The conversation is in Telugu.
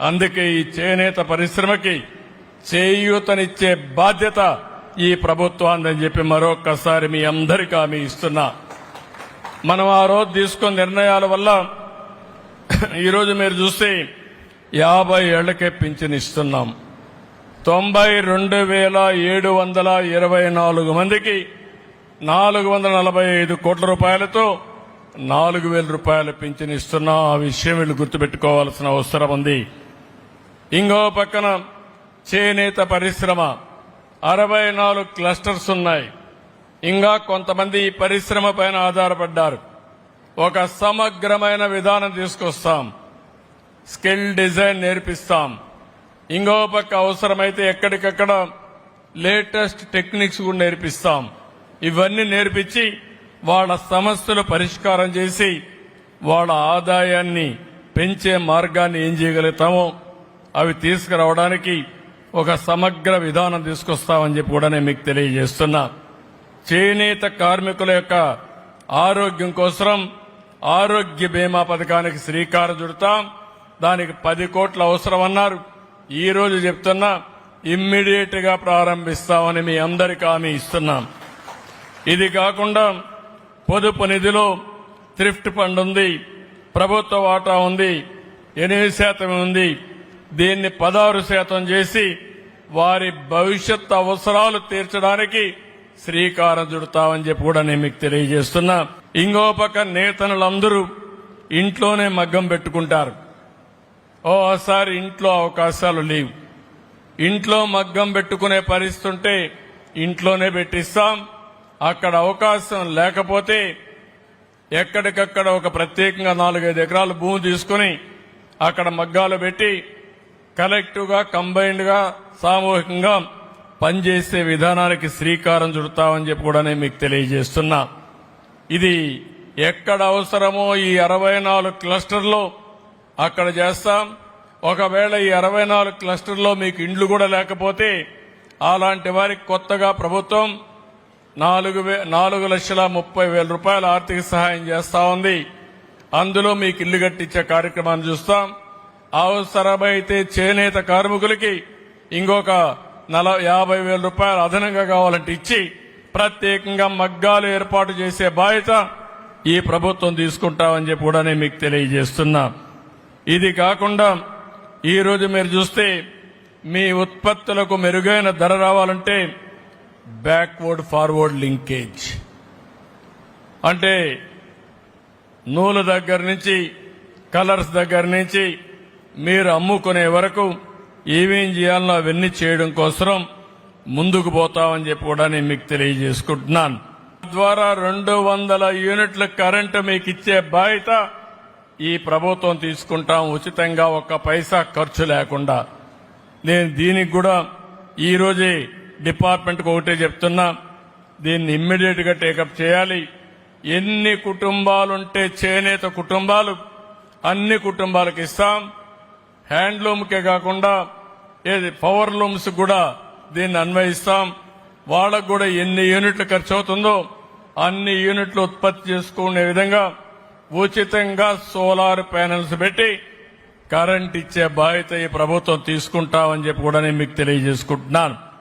అందుకే ఈ చేనేత పరిశ్రమకి చేయూతనిచ్చే బాధ్యత ఈ ప్రభుత్వాన్ని చెప్పి మరొక్కసారి మీ అందరికీ హామీ ఇస్తున్నా. మనం ఆ రోజు తీసుకున్న నిర్ణయాల వల్ల ఈరోజు మీరు చూస్తే యాభై ఏళ్ళకే పింఛన్ ఇస్తున్నాం. తొంభై రెండు వేల ఏడు వందల ఇరవై నాలుగు మందికి నాలుగు వందల నలభై ఐదు కోట్ల రూపాయలతో నాలుగు వేల రూపాయల పింఛన్ ఇస్తున్నా. ఆ విషయం వీళ్ళు గుర్తుపెట్టుకోవాల్సిన అవసరం ఉంది. ఇంకో పక్కన చేనేత పరిశ్రమ. అరవై నాలుగు క్లస్టర్స్ ఉన్నాయి. ఇంకా కొంతమంది ఈ పరిశ్రమ పైన ఆధారపడ్డారు. ఒక సమగ్రమైన విధానం తీసుకొస్తాం. స్కిల్ డిజైన్ నేర్పిస్తాం. ఇంకో పక్క అవసరమైతే ఎక్కడికక్కడ లేటెస్ట్ టెక్నిక్స్ కూడా నేర్పిస్తాం. ఇవన్నీ నేర్పించి వాళ్ళ సమస్యలు పరిష్కారం చేసి వాళ్ళ ఆదాయాన్ని పెంచే మార్గాన్ని ఏం చేయగలుగుతామో అవి తీసుకురావడానికి ఒక సమగ్ర విధానం తీసుకొస్తామని చెప్పి కూడా నేను మీకు తెలియజేస్తున్నా. చేనేత కార్మికుల యొక్క ఆరోగ్యం కోసం ఆరోగ్య బీమా పథకానికి శ్రీకారం చుడతాం. దానికి పది కోట్ల అవసరం అన్నారు. ఈ రోజు చెప్తున్నా ఇమ్మీడియట్గా ప్రారంభిస్తామని మీ అందరికీ హామీ ఇస్తున్నాం. ఇది కాకుండా పొదుపు నిధిలో థ్రిఫ్ట్ ఫండ్ ఉంది ప్రభుత్వ వాటా ఉంది ఎనిమిది శాతం ఉంది దీన్ని పదహారు శాతం చేసి వారి భవిష్యత్ అవసరాలు తీర్చడానికి శ్రీకారం చుడతామని చెప్పి కూడా నేను మీకు తెలియజేస్తున్నా. ఇంకో పక్క నేతనులందరూ ఇంట్లోనే మగ్గం పెట్టుకుంటారు. ఓసారి ఇంట్లో అవకాశాలు లేవు. ఇంట్లో మగ్గం పెట్టుకునే పరిస్థితి ఉంటే ఇంట్లోనే పెట్టిస్తాం. అక్కడ అవకాశం లేకపోతే ఎక్కడికక్కడ ఒక ప్రత్యేకంగా నాలుగైదు ఎకరాలు భూమి తీసుకుని అక్కడ మగ్గాలు పెట్టి కలెక్టివ్గా కంబైన్డ్గా సామూహికంగా పనిచేసే విధానానికి శ్రీకారం చుడతామని చెప్పి కూడా నేను మీకు తెలియజేస్తున్నా. ఇది ఎక్కడ అవసరమో ఈ అరవై నాలుగు క్లస్టర్లో అక్కడ చేస్తాం. ఒకవేళ ఈ అరవై నాలుగు క్లస్టర్లో మీకు ఇండ్లు కూడా లేకపోతే అలాంటి వారికి కొత్తగా ప్రభుత్వం నాలుగు వే నాలుగు లక్షల ముప్పై వేల రూపాయల ఆర్థిక సహాయం చేస్తా ఉంది. అందులో మీకు ఇల్లు కట్టించే కార్యక్రమాన్ని చూస్తాం. అవసరమైతే చేనేత కార్మికులకి ఇంకొక నల యాభై వేల రూపాయలు అదనంగా కావాలంటే ఇచ్చి ప్రత్యేకంగా మగ్గాలు ఏర్పాటు చేసే బాధ్యత ఈ ప్రభుత్వం తీసుకుంటామని చెప్పి కూడా నేను మీకు తెలియజేస్తున్నా. ఇది కాకుండా ఈ రోజు మీరు చూస్తే మీ ఉత్పత్తులకు మెరుగైన ధర రావాలంటే బ్యాక్వర్డ్ ఫార్వర్డ్ లింకేజ్ అంటే నూలు దగ్గర నుంచి కలర్స్ దగ్గర నుంచి మీరు అమ్ముకునే వరకు ఏమేం చేయాలనో అవన్నీ చేయడం కోసం ముందుకు పోతామని చెప్పి కూడా నేను మీకు తెలియజేసుకుంటున్నాను. ద్వారా రెండు వందల యూనిట్ల కరెంటు మీకు ఇచ్చే బాధ్యత ఈ ప్రభుత్వం తీసుకుంటాం. ఉచితంగా ఒక్క పైసా ఖర్చు లేకుండా. నేను దీనికి కూడా ఈరోజే డిపార్ట్మెంట్కి ఒకటే చెప్తున్నా. దీన్ని ఇమ్మీడియట్గా టేకప్ చేయాలి. ఎన్ని కుటుంబాలుంటే చేనేత కుటుంబాలు అన్ని కుటుంబాలకు ఇస్తాం. హ్యాండ్లూమ్కే కాకుండా ఏది పవర్ లూమ్స్ కూడా దీన్ని అన్వయిస్తాం. వాళ్ళకు కూడా ఎన్ని యూనిట్లు ఖర్చు అవుతుందో అన్ని యూనిట్లు ఉత్పత్తి చేసుకునే విధంగా ఉచితంగా సోలార్ ప్యానెల్స్ పెట్టి కరెంట్ ఇచ్చే బాధ్యత ఈ ప్రభుత్వం తీసుకుంటామని చెప్పి కూడా నేను మీకు తెలియజేసుకుంటున్నాను.